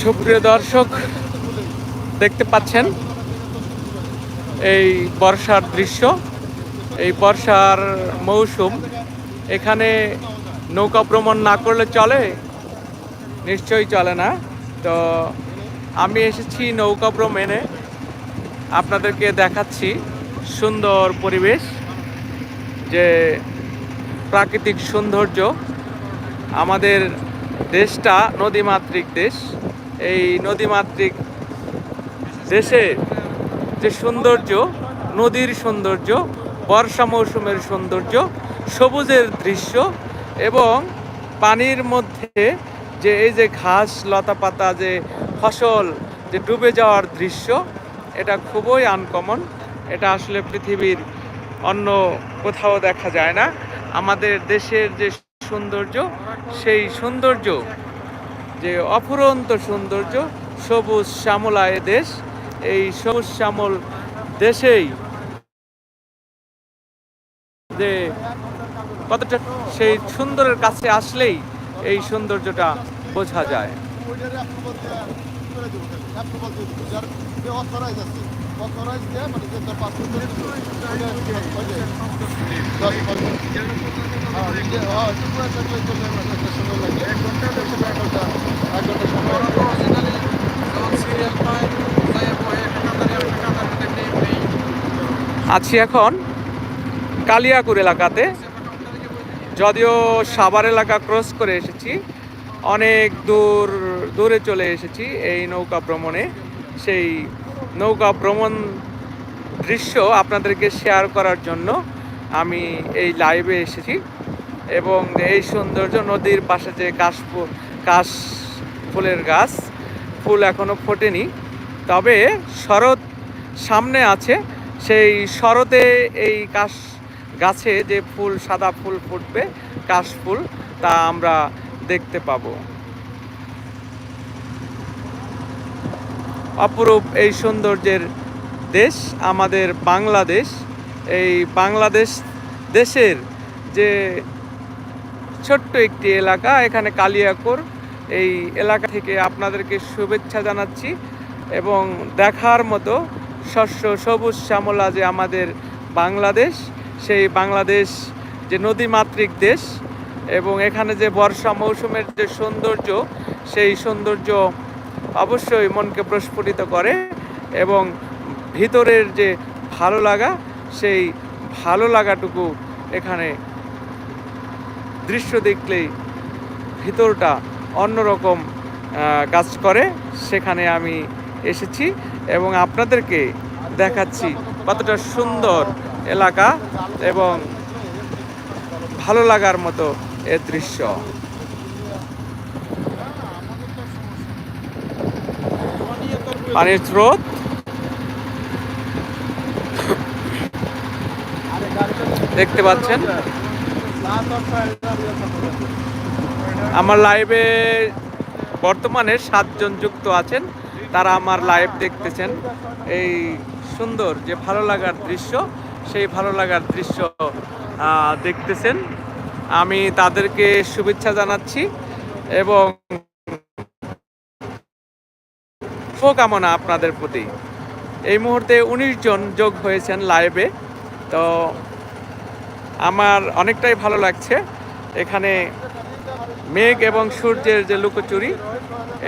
সুপ্রিয় দর্শক, দেখতে পাচ্ছেন এই বর্ষার দৃশ্য, এই বর্ষার মৌসুম। এখানে নৌকা ভ্রমণ না করলে চলে? নিশ্চয়ই চলে না। তো আমি এসেছি নৌকা ভ্রমণে। আপনাদেরকে দেখাচ্ছি সুন্দর পরিবেশ। যে প্রাকৃতিক সৌন্দর্য আমাদের দেশটা নদীমাতৃক দেশ। এই নদীমাতৃক দেশে যে সৌন্দর্য, নদীর সৌন্দর্য, বর্ষা মৌসুমের সৌন্দর্য, সবুজের দৃশ্য এবং পানির মধ্যে যে এই যে ঘাস লতা পাতা যে ফসল, যে ডুবে যাওয়ার দৃশ্য, এটা খুবই আনকমন এটা আসলে পৃথিবীর অন্য কোথাও দেখা যায় না আমাদের দেশের যে সৌন্দর্য সেই সৌন্দর্য যে অফুরন্ত সৌন্দর্য সবুজ শ্যামলায় দেশ এই সবুজ শ্যামল দেশেই যে কতটা সেই সুন্দরের কাছে আসলেই এই সৌন্দর্যটা বোঝা যায় আছি এখন কালিয়াকুর এলাকাতে। যদিও সাভার এলাকা ক্রস করে এসেছি, অনেক দূর, দূরে চলে এসেছি এই নৌকা ভ্রমণে, সেই নৌকা ভ্রমণ দৃশ্য আপনাদেরকে শেয়ার করার জন্য আমি এই লাইভে এসেছি এবং এই সৌন্দর্য নদীর পাশে যে কাশফু কাশ ফুলের গাছ, ফুল এখনও ফোটেনি। তবে শরৎ সামনে আছে, সেই শরতে এই কাশ গাছে যে ফুল, সাদা ফুল ফুটবে, কাশ ফুল, তা আমরা দেখতে পাবো। অপরূপ এই সৌন্দর্যের দেশ আমাদের বাংলাদেশ। এই বাংলাদেশ দেশের যে ছোট্ট একটি এলাকা, এখানে কালিয়াকোর, এই এলাকা থেকে আপনাদেরকে শুভেচ্ছা জানাচ্ছি এবং দেখার মতো শস্য সবুজ শ্যামলা যে আমাদের বাংলাদেশ, সেই বাংলাদেশ যে নদীমাতৃক দেশ এবং এখানে যে বর্ষা মৌসুমের যে সৌন্দর্য, সেই সৌন্দর্য অবশ্যই মনকে প্রস্ফুটিত করে এবং ভিতরের যে ভালো লাগা, সেই ভালো লাগাটুকু এখানে দৃশ্য দেখলেই ভিতরটা অন্যরকম কাজ করে। সেখানে আমি এসেছি এবং আপনাদেরকে দেখাচ্ছি কতটা সুন্দর এলাকা এবং ভালো লাগার মতো এ দৃশ্য। পানির স্রোত। দেখতে পাচ্ছেন। আমার লাইভে বর্তমানে সাতজন যুক্ত আছেন। তারা আমার লাইভ দেখতেছেন। এই সুন্দর যে ভালো লাগার দৃশ্য, সেই ভালো লাগার দৃশ্য দেখতেছেন। আমি তাদেরকে শুভেচ্ছা জানাচ্ছি এবং শুভকামনা আপনাদের প্রতি। এই মুহূর্তে উনিশ জন যোগ হয়েছেন লাইভে তো আমার অনেকটাই ভালো লাগছে। এখানে মেঘ এবং সূর্যের যে লুকোচুরি,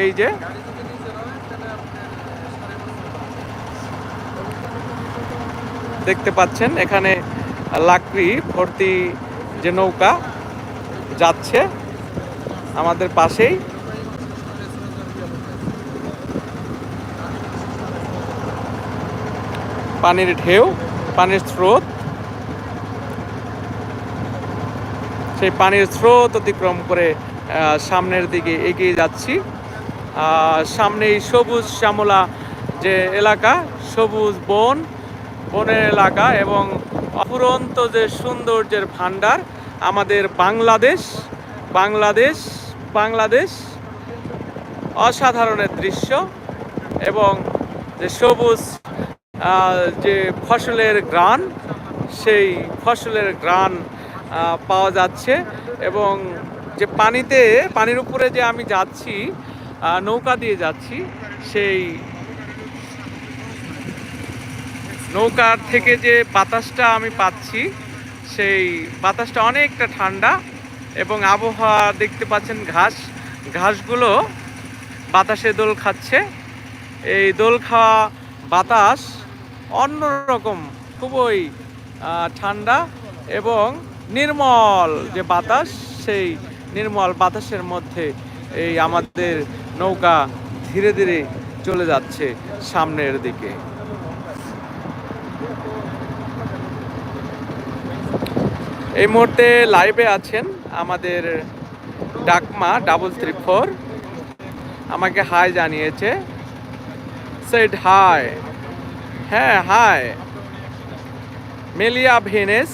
এই যে। দেখতে পাচ্ছেন, এখানে লাকড়ি ভর্তি যে নৌকা যাচ্ছে আমাদের পাশেই। পানির ঢেউ, পানির স্রোত। সেই পানির স্রোত অতিক্রম করে সামনের দিকে এগিয়ে যাচ্ছি। সামনেই সবুজ শ্যামলা যে এলাকা, সবুজ বন, বনের এলাকা এবং অফুরন্ত যে সৌন্দর্যের ভান্ডার আমাদের বাংলাদেশ বাংলাদেশ বাংলাদেশ, অসাধারণের দৃশ্য এবং যে সবুজ যে ফসলের গ্রান সেই ফসলের গ্রান পাওয়া যাচ্ছে এবং যে পানিতে, পানির উপরে যে আমি যাচ্ছি নৌকা দিয়ে যাচ্ছি, সেই নৌকার থেকে যে বাতাসটা আমি পাচ্ছি, সেই বাতাসটা অনেকটা ঠান্ডা এবং আবহাওয়া দেখতে পাচ্ছেন ঘাস। ঘাসগুলো বাতাসে দোল খাচ্ছে। এই দোল খাওয়া বাতাস অন্যরকম, খুবই ঠান্ডা এবং নির্মল যে বাতাস, সেই নির্মল বাতাসের মধ্যে এই আমাদের নৌকা ধীরে ধীরে চলে যাচ্ছে সামনের দিকে। এই মুহূর্তে লাইভে আছেন আমাদের ডাকমা ডাবল থ্রি ফোর আমাকে হাই জানিয়েছে। সেড হাই হ্যাঁ হাই মেলিয়া ভেনেস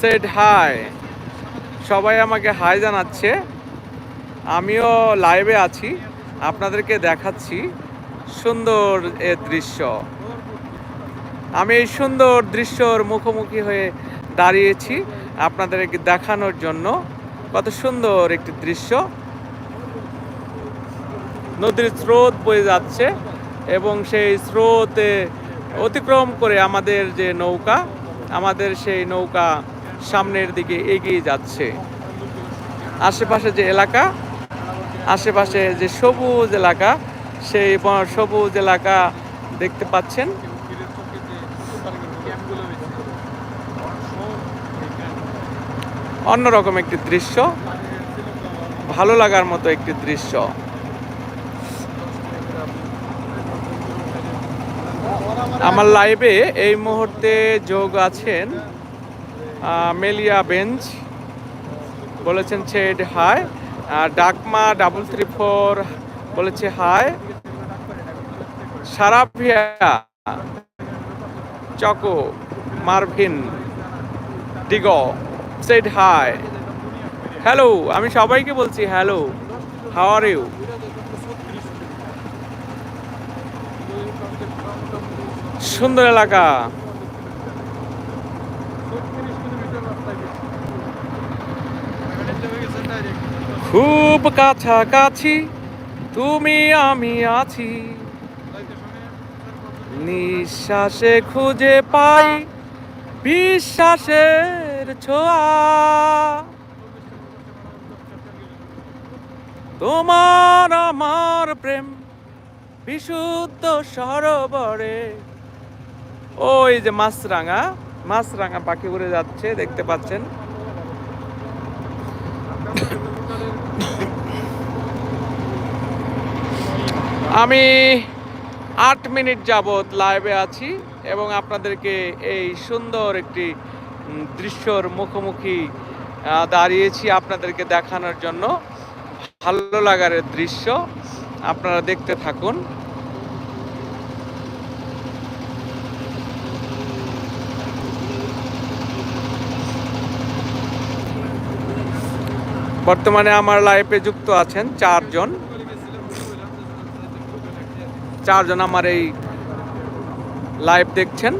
সেড হাই সবাই আমাকে হাই জানাচ্ছে। আমিও লাইভে আছি। আপনাদেরকে দেখাচ্ছি সুন্দর এ দৃশ্য। আমি এই সুন্দর দৃশ্যর মুখোমুখি হয়ে দাঁড়িয়েছি আপনাদেরকে দেখানোর জন্য। কত সুন্দর একটি দৃশ্য। নদীর স্রোত বয়ে যাচ্ছে। এবং সেই স্রোতে অতিক্রম করে আমাদের যে নৌকা, আমাদের সেই নৌকা সামনের দিকে এগিয়ে যাচ্ছে। আশেপাশে যে এলাকা, আশেপাশে যে সবুজ এলাকা, সেই সবুজ এলাকা দেখতে পাচ্ছেন। অন্যরকম একটি দৃশ্য, ভালো লাগার মতো একটি দৃশ্য। আমার লাইভে এই মুহূর্তে যোগ আছেন মেলিয়া বেঞ্চ, বলেছেন ছেড হাই আর ডাকমা ডাবল থ্রি ফোর বলেছে হাই সারাভিয়া, চকো, মারভিন, ডিগ সেড হাই হ্যালো আমি সবাইকে বলছি হ্যালো হাউ আর ইউ সুন্দর এলাকা। খুব কাছাকাছি তুমি, আমি আছি। নিঃশ্বাসে খুঁজে পাই বিশ্বাসের ছোঁয়া। তোমার আমার প্রেম, বিশুদ্ধ সরোবরে ওই যে মাছরাঙা মাছরাঙা পাখি উড়ে যাচ্ছে, দেখতে পাচ্ছেন। আমি আট মিনিট যাবত লাইভে আছি এবং আপনাদেরকে এই সুন্দর একটি দৃশ্যর মুখোমুখি দাঁড়িয়েছি আপনাদেরকে দেখানোর জন্য। ভালো লাগার দৃশ্য, আপনারা দেখতে থাকুন। বর্তমানে আমার লাইফে যুক্ত আছেন চারজন। চারজন আমার এই লাইভ দেখছেন।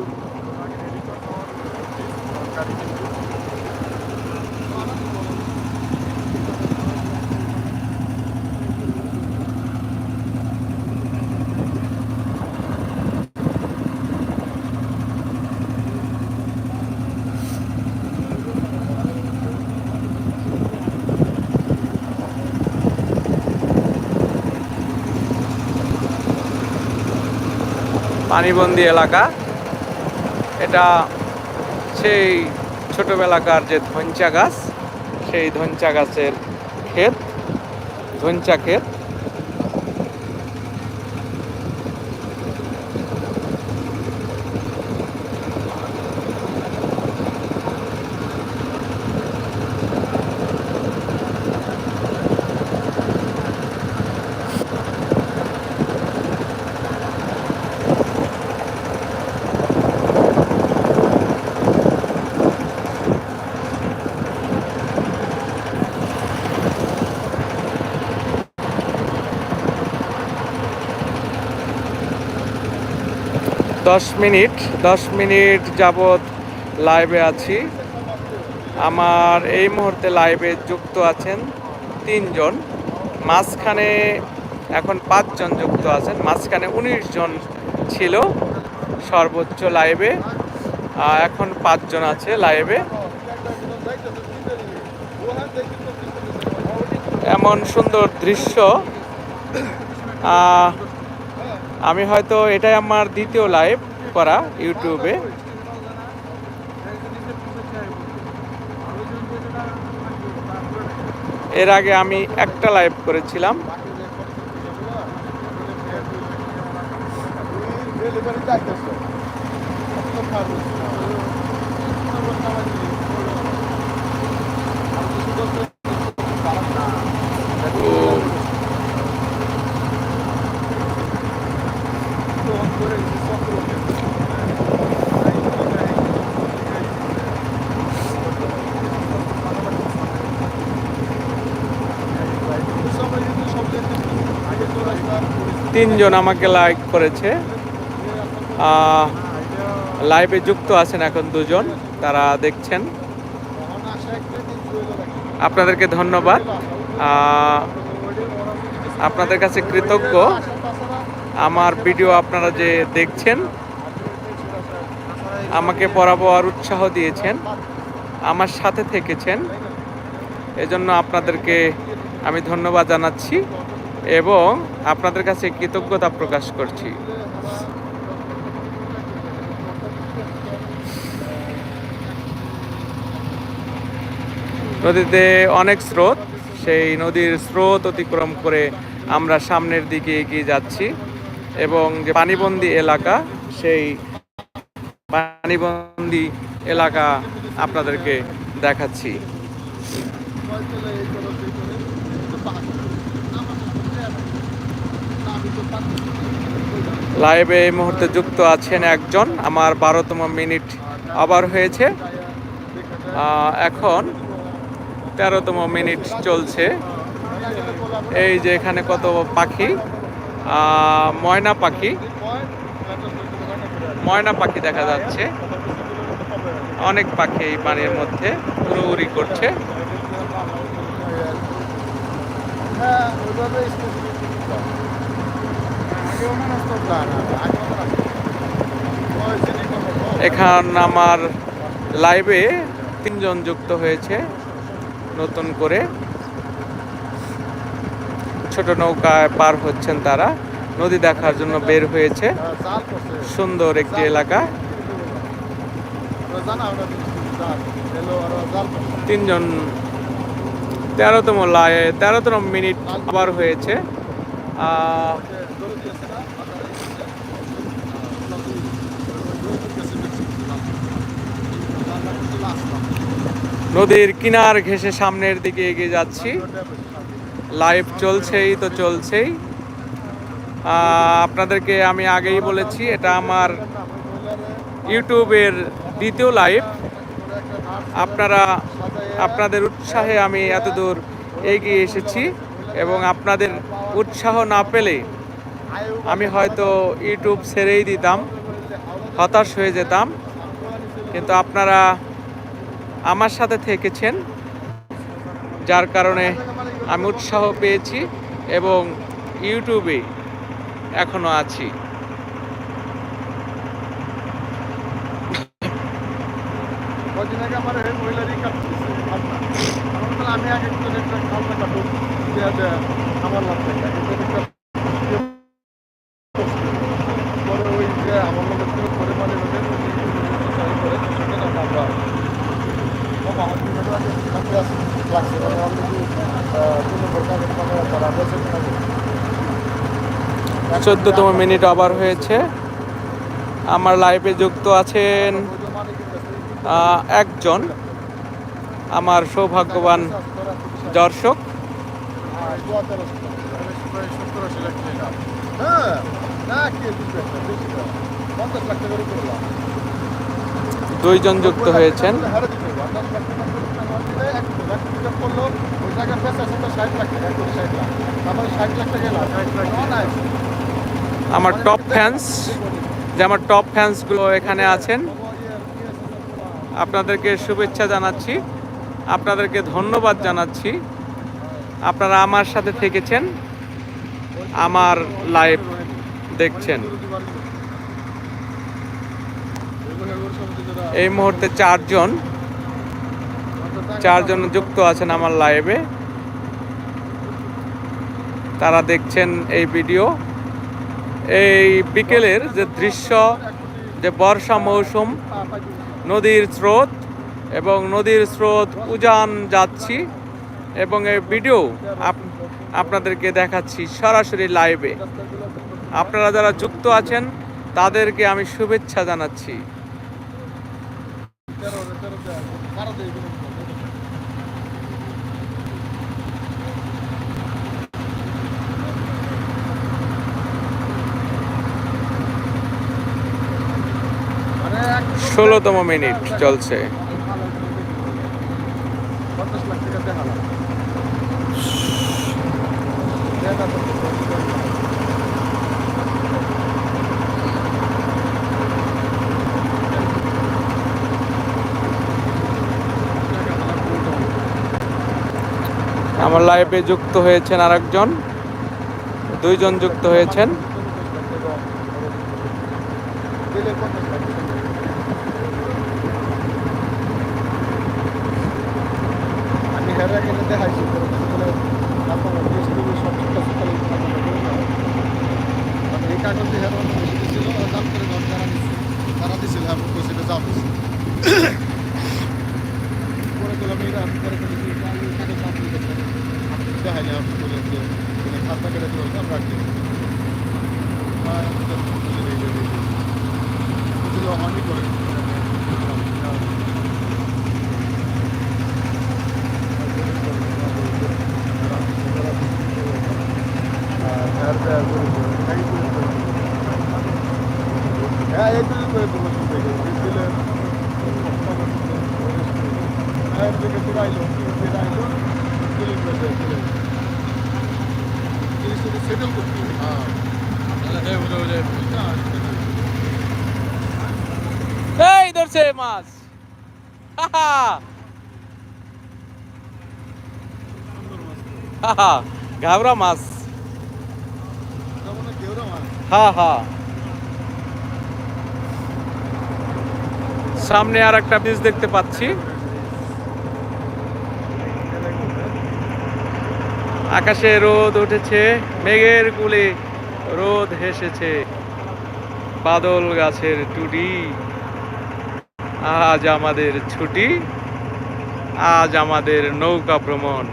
পানিবন্দি এলাকা। এটা সেই ছোটোবেলাকার যে ধঞ্চা গাছ সেই ধঞ্চা গাছের ক্ষেত ধঞ্চা ক্ষেত। দশ মিনিট দশ মিনিট যাবৎ লাইভে আছি। আমার এই মুহূর্তে লাইভে যুক্ত আছেন তিনজন। মাঝখানে এখন পাঁচজন যুক্ত আছেন, মাঝখানে উনিশ জন ছিল সর্বোচ্চ লাইভে এখন পাঁচজন আছে লাইভে এমন সুন্দর দৃশ্য। আমি হয়তো এটাই আমার দ্বিতীয় লাইভ করা ইউটিউবে এর আগে আমি একটা লাইভ করেছিলাম। তিনজন আমাকে লাইক করেছে। লাইভে যুক্ত আছেন এখন দুজন, তারা দেখছেন। আপনাদেরকে ধন্যবাদ। আপনাদের কাছে কৃতজ্ঞ। আমার ভিডিও আপনারা যে দেখছেন, আমাকে বরাবর উৎসাহ দিয়েছেন, আমার সাথে থেকেছেন। এজন্য আপনাদেরকে আমি ধন্যবাদ জানাচ্ছি। এবং আপনাদের কাছে কৃতজ্ঞতা প্রকাশ করছি। নদীতে অনেক স্রোত, সেই নদীর স্রোত অতিক্রম করে আমরা সামনের দিকে এগিয়ে যাচ্ছি এবং যে পানিবন্দী এলাকা, সেই পানিবন্দী এলাকা আপনাদেরকে দেখাচ্ছি। লাইভে এই মুহূর্তে যুক্ত আছেন একজন, আমার বারোতম মিনিট আবার হয়েছে। এখন তেরোতম মিনিট চলছে। এই যে এখানে কত পাখি? ময়না পাখি। ময়না পাখি দেখা যাচ্ছে। অনেক পাখি এই পানির মধ্যে উড়ি করছে ওইভাবে specific ছিল। আগেও মনে হতো না, না, না, আগেও মনে হতো। ওই জিনিসটা হতো। এখান আমার লাইভে তিনজন যুক্ত হয়েছে, নতুন করে ছোট নৌকায় পার হচ্ছেন তারা নদী দেখার জন্য বের হয়েছে হ্যাঁ। সুন্দর একটি এলাকা। তিনজন তেরোতম লাই তেরোতম মিনিট আবার হয়েছে নদীর কিনার ঘেঁষে সামনের দিকে এগিয়ে যাচ্ছি। লাইভ চলছেই তো চলছেই। আপনাদেরকে আমি আগেই বলেছি, এটা আমার ইউটিউবের দ্বিতীয় লাইভ আপনারা, আপনাদের উৎসাহে আমি এতদূর এগিয়ে এসেছি এবং আপনাদের উৎসাহ না পেলে আমি হয়তো ইউটিউব ছেড়েই দিতাম, হতাশ হয়ে যেতাম। কিন্তু আপনারা আমার সাথে থেকেছেন যার কারণে আমি উৎসাহ পেয়েছি এবং ইউটিউবে এখনও আছি। আমি আমার থাকে আগে তো একটা ইয়ে করছি। পরে ওই যে আমার লোকের থেকে পরে মানে ওদের ওই চাকরি করে সেখানে আমরা আমরা বাবা, আমার দুই বছর আগে কাছে আসি, চোদ্দতম মিনিট আবার হয়েছে। আমার লাইভে যুক্ত আছেন একজন আমার সৌভাগ্যবান দর্শক। দুইজন যুক্ত কে এক করল ওই টাকা পেঁচা সেটা ষাট লাখ টাকা এক কোটি ষাট লাখ তারপরে ষাট লাখ টাকা। লাভ আমার টপ ফ্যান্স যে আমার টপ ফ্যান্সগুলো এখানে আছেন আপনাদেরকে শুভেচ্ছা জানাচ্ছি আপনাদেরকে ধন্যবাদ জানাচ্ছি। আপনারা আমার সাথে থেকেছেন আমার লাইভ দেখছেন। এই মুহূর্তে চারজন চারজন যুক্ত আছেন আমার লাইভে। তারা দেখছেন এই ভিডিও। এই বিকেলের যে দৃশ্য, যে বর্ষা মৌসুম, নদীর স্রোত এবং নদীর স্রোত উজান যাচ্ছি এবং এই ভিডিও আপ- আপনাদেরকে দেখাচ্ছি সরাসরি লাইভে। আপনারা যারা যুক্ত আছেন, তাদেরকে আমি শুভেচ্ছা জানাচ্ছি। ষোলোতম মিনিট চলছে। আমার লাইভে যুক্ত হয়েছেন আরেকজন। দুইজন যুক্ত হয়েছেন আমি হেরে গেলে দেখাইছি আপনার সব ঠিক আছে তাহলে আমি এই কাগজে হেরে বেশি দিছিল দাম করে ঘর যারা দিচ্ছে তারা দিছিল আমি কইছি এটা যাও দিছি পরে দিলাম এটা আমি পরে করে দিই আমি কাগজ আপনি দেখেন আপনি দেখাইলে আপনি বলে যে খাতা কেটে দিল আমি রাখি আর আমি তো বুঝে দিই দিল আমি করে হ্যাঁ এইগুলি করে দেবো শুনতে গেলে হ্যাঁ থেকে ফিরাইলো ফিরাইলো দিলি করে দেয় ফিরে জিনিসটা সেটেল করতে হ্যাঁ এই ধরছে মাছ। ঘাবরা মাছ। যেমন কেউরা সামনে আর একটা ব্রিজ দেখতে পাচ্ছি। আকাশে রোদ উঠেছে, মেঘের কুলে রোদ হেসেছে। বাদল গাছের টুডি আজ আমাদের ছুটি, আজ আমাদের নৌকা ভ্রমণ।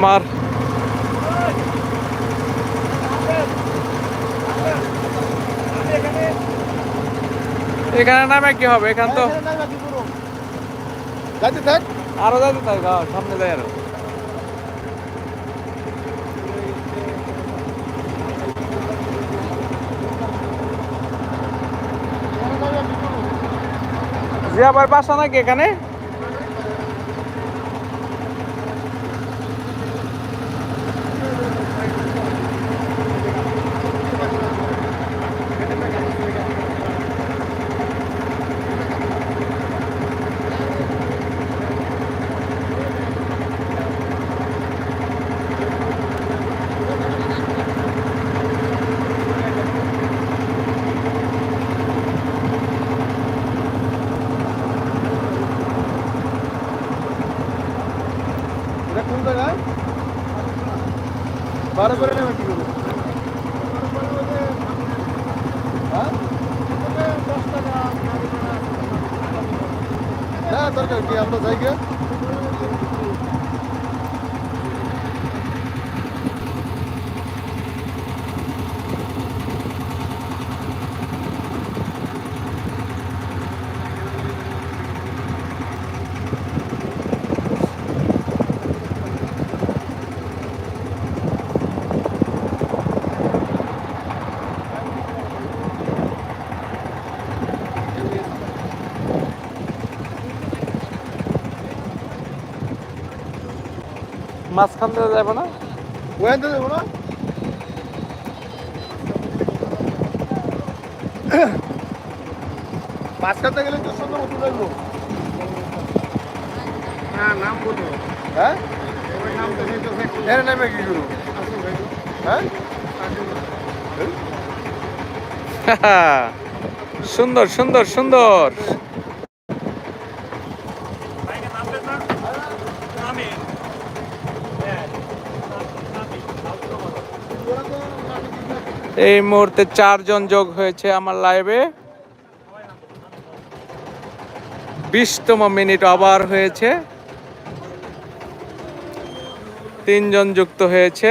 আমার। এখানে নামে কি হবে? এখান তো যাইতে থাক। আরও যাইতে থাক হ্যাঁ, সামনে যাই আরও। জিয়া ভাই বাসা নাকি এখানে? মাঝখান দিয়ে যাব না? ওয়াইতে দেবো না? মাঝখানতে গেলে তো সুন্দর না নাম বলো। হ্যাঁ? নাম তো সেই তো এর নামে কি করব? হ্যাঁ। সুন্দর সুন্দর সুন্দর। এই মুহূর্তে চারজন যোগ হয়েছে আমার লাইভে বিশতম মিনিট আবার হয়েছে। তিনজন যুক্ত হয়েছে।